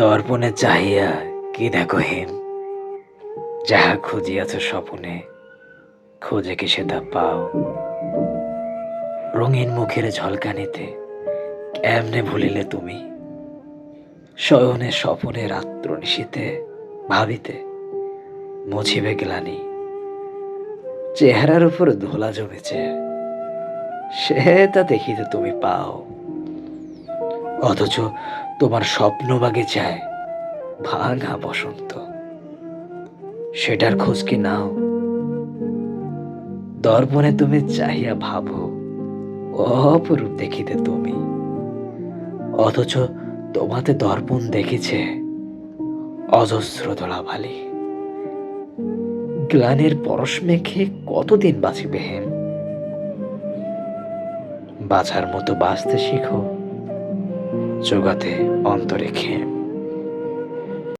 দর্পণে চাহিয়া কি দেখো যাহা খুঁজিয়াছ স্বপনে, খোঁজে কি সে তা পাও? রঙিন মুখের ঝলকানিতে এমনে ভুলিলে তুমি? শয়নে স্বপনে রাত্র নিশীতে ভাবিতে মুছিবে গ্লানি। চেহারার উপর ধোলা জমেছে, সে তা দেখিতে তুমি পাও। অথচ তোমার স্বপ্ন বাগিচায় ভাঙা বসন্ত। সেটার খোঁজ কি নাও? দর্পণে তুমি চাহিয়া ভাবো, অপরূপ দেখিতে তুমি। অথচ তোমাতে দর্পণ দেখেছে অজস্র দোলাবালি। গ্লানের পরশ মেখে কতদিন বাঁচিবে হেম? বাঁচার মতো বাঁচতে শিখো। জোগাতে অন্তরে খেম